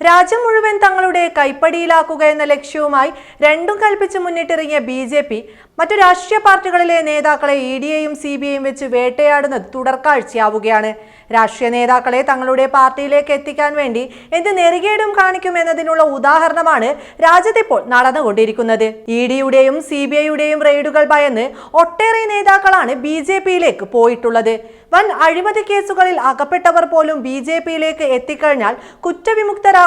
രാജ്യം മുഴുവൻ തങ്ങളുടെ കൈപ്പടിയിലാക്കുക എന്ന ലക്ഷ്യവുമായി രണ്ടും കൽപ്പിച്ച് മുന്നിട്ടിറങ്ങിയ ബി ജെ പി മറ്റു രാഷ്ട്രീയ പാർട്ടികളിലെ നേതാക്കളെ ഇ ഡിയെയും സി ബി ഐയും വെച്ച് വേട്ടയാടുന്നത് തുടർക്കാഴ്ചയാവുകയാണ്. രാഷ്ട്രീയ നേതാക്കളെ തങ്ങളുടെ പാർട്ടിയിലേക്ക് എത്തിക്കാൻ വേണ്ടി എന്ത് നെറികേടും കാണിക്കുമെന്നതിനുള്ള ഉദാഹരണമാണ് രാജ്യത്തിപ്പോൾ നടന്നുകൊണ്ടിരിക്കുന്നത്. ഇ ഡിയുടെയും സി ബി ഐയുടെയും റെയ്ഡുകൾ ഭയന്ന് ഒട്ടേറെ നേതാക്കളാണ് ബി ജെ പിയിലേക്ക് പോയിട്ടുള്ളത്. വൻ അഴിമതി കേസുകളിൽ അകപ്പെട്ടവർ പോലും ബി ജെ പിയിലേക്ക് എത്തിക്കഴിഞ്ഞാൽ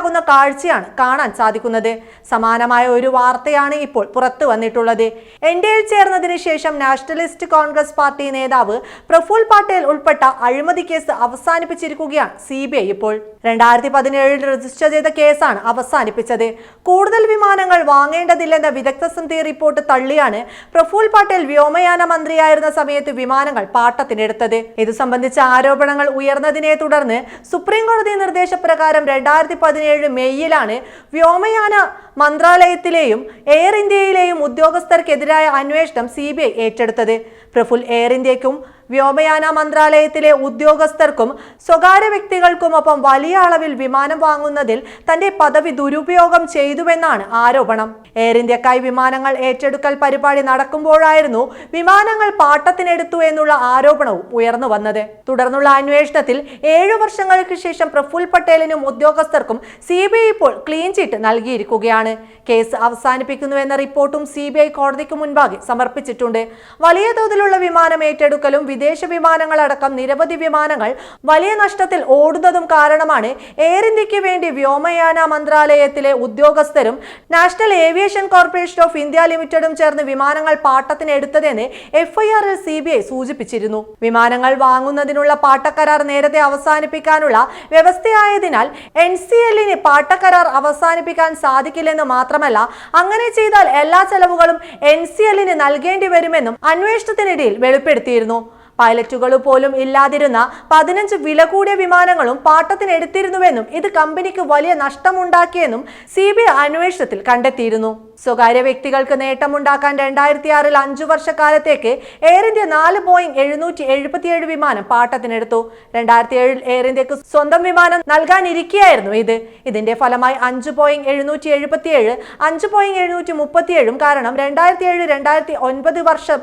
കുറ്റവിമുക്തരാകുന്ന കാഴ്ചയാണ് കാണാൻ സാധിക്കുന്നത്. സമാനമായ ഒരു വാർത്തയാണ് ഇപ്പോൾ പുറത്തു വന്നിട്ടുള്ളത്. എൻ ഡി എയിൽ ചേർന്നതിന് ശേഷം നാഷണലിസ്റ്റ് കോൺഗ്രസ് പാർട്ടി നേതാവ് പ്രഫുൽ പട്ടേൽ ഉൾപ്പെട്ട അഴിമതി കേസ് അവസാനിപ്പിച്ചിരിക്കുകയാണ് സി ബി ഐ ഇപ്പോൾ. രണ്ടായിരത്തി പതിനേഴിൽ രജിസ്റ്റർ ചെയ്ത കേസാണ് അവസാനിപ്പിച്ചത്. കൂടുതൽ വിമാനങ്ങൾ വാങ്ങേണ്ടതില്ലെന്ന വിദഗ്ധ സമിതി റിപ്പോർട്ട് തള്ളിയാണ് പ്രഫുൽ പട്ടേൽ വ്യോമയാന മന്ത്രിയായിരുന്ന സമയത്ത് വിമാനങ്ങൾ പാട്ടത്തിനെടുത്തത്. ഇത് സംബന്ധിച്ച ആരോപണങ്ങൾ ഉയർന്നതിനെ തുടർന്ന് സുപ്രീം കോടതി നിർദ്ദേശപ്രകാരം രണ്ടായിരത്തി പതിനേഴ് മെയ്യിലാണ് വ്യോമയാന മന്ത്രാലയത്തിലെയും എയർ ഇന്ത്യയിലെയും ഉദ്യോഗസ്ഥർക്കെതിരായ അന്വേഷണം സി ഏറ്റെടുത്തത്. പ്രഫുൽ എയർ ഇന്ത്യക്കും വ്യോമയാന മന്ത്രാലയത്തിലെ ഉദ്യോഗസ്ഥർക്കും സ്വകാര്യ വ്യക്തികൾക്കുമൊപ്പം വലിയ അളവിൽ വിമാനം വാങ്ങുന്നതിൽ തന്റെ പദവി ദുരുപയോഗം ചെയ്തുവെന്നാണ് ആരോപണം. എയർ ഇന്ത്യക്കായി വിമാനങ്ങൾ ഏറ്റെടുക്കൽ പരിപാടി നടക്കുമ്പോഴായിരുന്നു വിമാനങ്ങൾ പാട്ടത്തിനെടുത്തു എന്നുള്ള ആരോപണവും ഉയർന്നു വന്നത്. തുടർന്നുള്ള അന്വേഷണത്തിൽ ഏഴു വർഷങ്ങൾക്ക് ശേഷം പ്രഫുൽ പട്ടേലിനും ഉദ്യോഗസ്ഥർക്കും സി ഇപ്പോൾ ക്ലീൻ ചിറ്റ് നൽകിയിരിക്കുകയാണ്. കേസ് അവസാനിപ്പിക്കുന്നുവെന്ന റിപ്പോർട്ടും സി കോടതിക്ക് മുൻപാകെ സമർപ്പിച്ചിട്ടുണ്ട്. വലിയ തോതിലുള്ള വിമാനം ഏറ്റെടുക്കലും വിദേശ വിമാനങ്ങളടക്കം നിരവധി വിമാനങ്ങൾ വലിയ നഷ്ടത്തിൽ ഓടുന്നതും കാരണമാണ് എയർ ഇന്ത്യയ്ക്ക് വേണ്ടി വ്യോമയാന മന്ത്രാലയത്തിലെ ഉദ്യോഗസ്ഥരും National Aviation Corporation of India ലിമിറ്റഡും ചേർന്ന് വിമാനങ്ങൾ പാട്ടത്തിന് എടുത്തതെന്ന് എഫ്ഐആറിൽ സി ബി ഐ സൂചിപ്പിച്ചിരുന്നു. വിമാനങ്ങൾ വാങ്ങുന്നതിനുള്ള പാട്ടക്കരാർ നേരത്തെ അവസാനിപ്പിക്കാനുള്ള വ്യവസ്ഥയായതിനാൽ എൻ സി എല്ലിന് പാട്ടക്കരാർ അവസാനിപ്പിക്കാൻ സാധിക്കില്ലെന്ന് മാത്രമല്ല അങ്ങനെ ചെയ്താൽ എല്ലാ ചെലവുകളും എൻ സി എല്ലിന് നൽകേണ്ടി വരുമെന്നും അന്വേഷണത്തിനിടയിൽ വെളിപ്പെടുത്തിയിരുന്നു. പൈലറ്റുകൾ പോലും ഇല്ലാതിരുന്ന പതിനഞ്ച് വില കൂടിയ വിമാനങ്ങളും പാട്ടത്തിനെടുത്തിരുന്നുവെന്നും ഇത് കമ്പനിക്ക് വലിയ നഷ്ടമുണ്ടാക്കിയെന്നും സി ബി ഐ അന്വേഷണത്തിൽ കണ്ടെത്തിയിരുന്നു. സ്വകാര്യ വ്യക്തികൾക്ക് നേട്ടമുണ്ടാക്കാൻ രണ്ടായിരത്തി ആറിൽ അഞ്ചു വർഷക്കാലത്തേക്ക് എയർ ഇന്ത്യ നാല് പോയിന്റ് എഴുന്നൂറ്റി എഴുപത്തിയേഴ് വിമാനം പാട്ടത്തിനെടുത്തു. രണ്ടായിരത്തി ഏഴിൽ എയർ ഇന്ത്യയ്ക്ക് സ്വന്തം വിമാനം നൽകാനിരിക്കുകയായിരുന്നു ഇത്. ഇതിന്റെ ഫലമായി അഞ്ച് പോയിന്റ് എഴുന്നൂറ്റി എഴുപത്തിയേഴ് അഞ്ച് പോയിന്റ് എഴുന്നൂറ്റി മുപ്പത്തിയേഴും കാരണം രണ്ടായിരത്തി ഏഴ് രണ്ടായിരത്തി ഒൻപത് വർഷം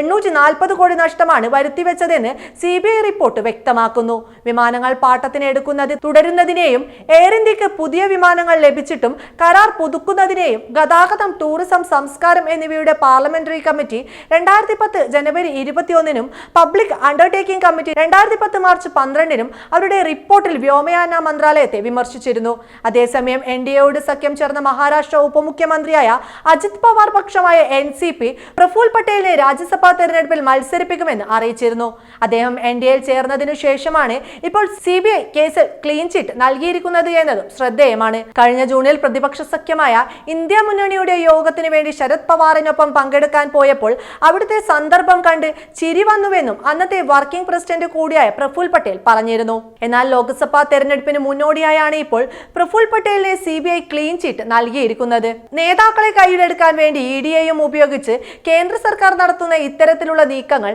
എണ്ണൂറ്റി നാൽപ്പത് കോടി നഷ്ടമാണ് വരുത്തിവെച്ചതെന്ന് സി റിപ്പോർട്ട് വ്യക്തമാക്കുന്നു. വിമാനങ്ങൾ പാട്ടത്തിന് എടുക്കുന്നത് തുടരുന്നതിനെയും എയർ ഇന്ത്യയ്ക്ക് പുതിയ വിമാനങ്ങൾ ലഭിച്ചിട്ടും കരാർ പുതുക്കുന്നതിനെയും ഗതാഗതം ടൂറിസം സംസ്കാരം എന്നിവയുടെ പാർലമെന്ററി കമ്മിറ്റി രണ്ടായിരത്തി പത്ത് ജനുവരി ഇരുപത്തിയൊന്നിനും പബ്ലിക് അണ്ടർടേക്കിംഗ് കമ്മിറ്റി രണ്ടായിരത്തി പത്ത് മാർച്ച് പന്ത്രണ്ടിനും അവരുടെ റിപ്പോർട്ടിൽ വ്യോമയാന മന്ത്രാലയത്തെ വിമർശിച്ചിരുന്നു. അതേസമയം എൻ ഡി എയോട് സഖ്യം ചേർന്ന മഹാരാഷ്ട്ര ഉപമുഖ്യമന്ത്രിയായ അജിത് പവാർ പക്ഷമായ എൻ സി പി പ്രഫുൽ പട്ടേലിനെ രാജ്യസഭാ തെരഞ്ഞെടുപ്പിൽ മത്സരിപ്പിക്കുമെന്ന് അറിയിച്ചിരുന്നു. അദ്ദേഹം എൻ ഡി എയിൽ ചേർന്നതിനു ശേഷമാണ് ഇപ്പോൾ സി ബി ഐ കേസിൽ ക്ലീൻ ചിറ്റ് നൽകിയിരിക്കുന്നത് എന്നതും ശ്രദ്ധേയമാണ്. കഴിഞ്ഞ ജൂണിൽ പ്രതിപക്ഷ സഖ്യമായ ഇന്ത്യ മുന്നണിയുടെ യോഗത്തിന് വേണ്ടി ശരത് പവാറിനൊപ്പം പങ്കെടുക്കാൻ പോയപ്പോൾ അവിടുത്തെ സന്ദർഭം കണ്ട് ചിരി വന്നുവെന്നും അന്നത്തെ വർക്കിംഗ് പ്രസിഡന്റ് കൂടിയായ പ്രഫുൽ പട്ടേൽ പറഞ്ഞിരുന്നു. എന്നാൽ ലോക്സഭാ തെരഞ്ഞെടുപ്പിന് മുന്നോടിയായാണ് ഇപ്പോൾ Praful പട്ടേലിനെ C B I clean chit നൽകിയിരിക്കുന്നത്. നേതാക്കളെ കയ്യിലെടുക്കാൻ വേണ്ടി ഇ ഡി ഐയും ഉപയോഗിച്ച് കേന്ദ്ര സർക്കാർ നടത്തുന്ന ഇത്തരത്തിലുള്ള നീക്കങ്ങൾ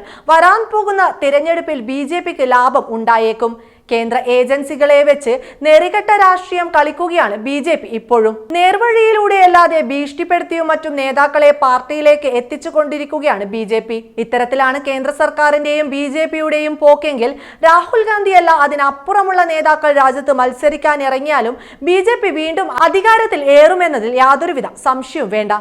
വരാൻ പോകുന്ന തിരഞ്ഞെടുപ്പിൽ ബി ജെ പിക്ക് ലാഭം ഉണ്ടായേക്കും. കേന്ദ്ര ഏജൻസികളെ വെച്ച് നെറികെട്ട രാഷ്ട്രീയം കളിക്കുകയാണ് ബി ജെ പി ഇപ്പോഴും. നേർവഴിയിലൂടെയല്ലാതെ ഭീഷണിപ്പെടുത്തിയും മറ്റും നേതാക്കളെ പാർട്ടിയിലേക്ക് എത്തിച്ചുകൊണ്ടിരിക്കുകയാണ് ബി ജെ പി. ഇത്തരത്തിലാണ് കേന്ദ്ര സർക്കാരിന്റെയും ബി ജെ പിയുടെയും പോക്കെങ്കിൽ രാഹുൽ ഗാന്ധിയല്ല അതിനപ്പുറമുള്ള നേതാക്കൾ രാജ്യത്ത് മത്സരിക്കാൻ ഇറങ്ങിയാലും ബി ജെ പി വീണ്ടും അധികാരത്തിൽ ഏറുമെന്നതിൽ യാതൊരുവിധ സംശയവും വേണ്ട.